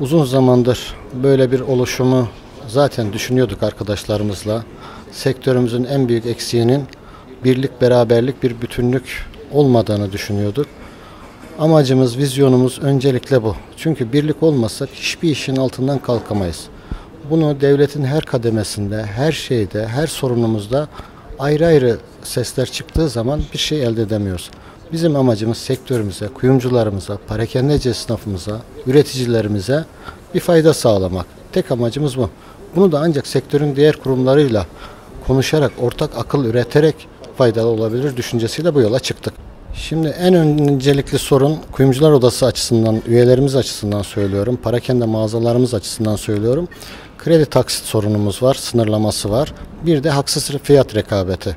Uzun zamandır böyle bir oluşumu zaten düşünüyorduk arkadaşlarımızla. Sektörümüzün en büyük eksiğinin birlik, beraberlik, bir bütünlük olmadığını düşünüyorduk. Amacımız, vizyonumuz öncelikle bu. Çünkü birlik olmazsak hiçbir işin altından kalkamayız. Bunu devletin her kademesinde, her şeyde, her sorunumuzda ayrı ayrı sesler çıktığı zaman bir şey elde edemiyoruz. Bizim amacımız sektörümüze, kuyumcularımıza, parakendeci esnafımıza, üreticilerimize bir fayda sağlamak. Tek amacımız bu. Bunu da ancak sektörün diğer kurumlarıyla konuşarak, ortak akıl üreterek faydalı olabilir düşüncesiyle bu yola çıktık. Şimdi en öncelikli sorun kuyumcular odası açısından, üyelerimiz açısından söylüyorum, parakende mağazalarımız açısından söylüyorum. Kredi taksit sorunumuz var, sınırlaması var. Bir de haksız fiyat rekabeti.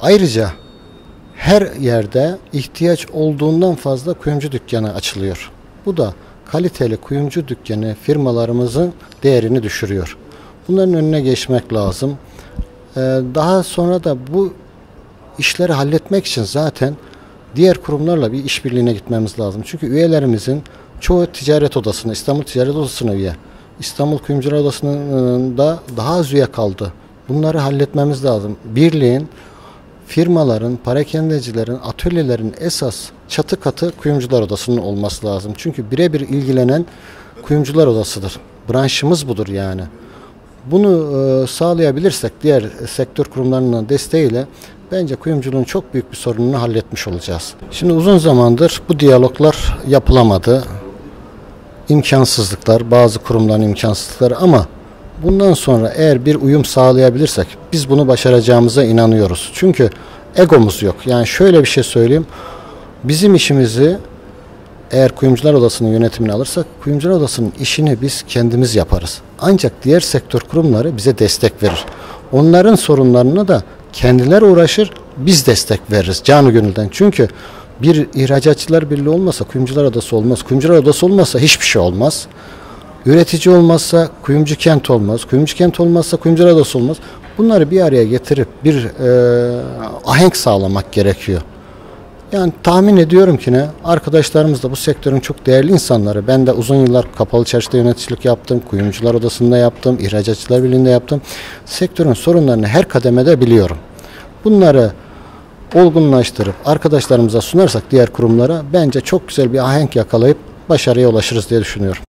Ayrıca her yerde ihtiyaç olduğundan fazla kuyumcu dükkanı açılıyor. Bu da kaliteli kuyumcu dükkanı firmalarımızın değerini düşürüyor. Bunların önüne geçmek lazım. Ee, daha sonra da bu işleri halletmek için zaten diğer kurumlarla bir işbirliğine gitmemiz lazım. Çünkü üyelerimizin çoğu ticaret odasına, İstanbul Ticaret Odası'na üye. İstanbul Kuyumcular Odası'nın da daha az üye kaldı. Bunları halletmemiz lazım. Birliğin, firmaların, parakendecilerin, atölyelerin esas çatı katı kuyumcular odasının olması lazım. Çünkü birebir ilgilenen kuyumcular odasıdır. Branşımız budur yani. Bunu e, sağlayabilirsek diğer sektör kurumlarının desteğiyle bence kuyumculuğun çok büyük bir sorununu halletmiş olacağız. Şimdi uzun zamandır bu diyaloglar yapılamadı. İmkansızlıklar, bazı kurumların imkansızlıkları ama bundan sonra eğer bir uyum sağlayabilirsek biz bunu başaracağımıza inanıyoruz. Çünkü egomuz yok. Yani şöyle bir şey söyleyeyim. Bizim işimizi eğer kuyumcular odasının yönetimini alırsak kuyumcular odasının işini biz kendimiz yaparız. Ancak diğer sektör kurumları bize destek verir. Onların sorunlarına da kendiler uğraşır, biz destek veririz canı gönülden. Çünkü bir ihracatçılar birliği olmasa kuyumcular odası olmaz. Kuyumcular odası olmasa hiçbir şey olmaz. Üretici olmazsa kuyumcu kent olmaz. Kuyumcu kent olmazsa kuyumcular odası olmaz. Bunları bir araya getirip bir e, ahenk sağlamak gerekiyor. Yani tahmin ediyorum ki ne arkadaşlarımız da bu sektörün çok değerli insanları. Ben de uzun yıllar kapalı çarşıda yöneticilik yaptım. Kuyumcular odasında yaptım. ihracatçılar birliğinde yaptım. Sektörün sorunlarını her kademede biliyorum. Bunları olgunlaştırıp arkadaşlarımıza sunarsak diğer kurumlara bence çok güzel bir ahenk yakalayıp başarıya ulaşırız diye düşünüyorum.